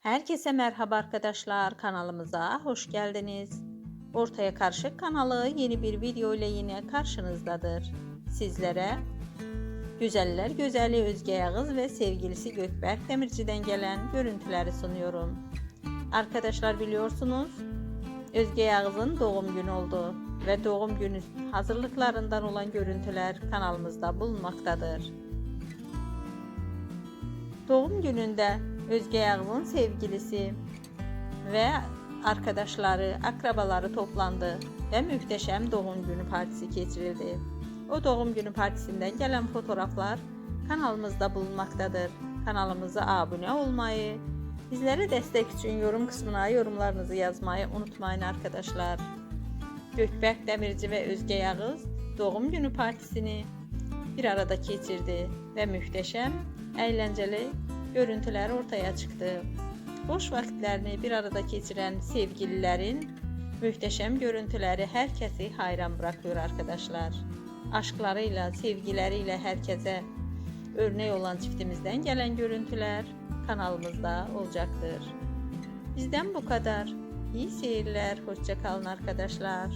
Herkese merhaba arkadaşlar kanalımıza hoş geldiniz. Ortaya Karışık kanalı yeni bir video ile yine karşınızdadır. Sizlere Güzeller Güzeli Özge Yağız ve sevgilisi Gökberk Demirci'den gelen görüntüleri sunuyorum. Arkadaşlar biliyorsunuz Özge Yağız'ın doğum günü oldu ve doğum günü hazırlıklarından olan görüntüler kanalımızda bulunmaktadır. Doğum gününde Özge Yağız'ın sevgilisi ve arkadaşları, akrabaları toplandı ve muhteşem doğum günü partisi geçirildi. O doğum günü partisinden gelen fotoğraflar kanalımızda bulunmaktadır. Kanalımıza abone olmayı, bizlere destek için yorum kısmına yorumlarınızı yazmayı unutmayın arkadaşlar. Gökberk Demirci ve Özge Yağız doğum günü partisini bir arada geçirdi ve muhteşem, eğlenceli görüntüler ortaya çıktı. Boş vakitlerini bir arada geçiren sevgililerin muhteşem görüntüleri herkesi hayran bırakıyor arkadaşlar. Aşklarıyla, sevgileriyle herkese örnek olan çiftimizden gelen görüntüler kanalımızda olacaktır. Bizden bu kadar. İyi seyirler, hoşça kalın arkadaşlar.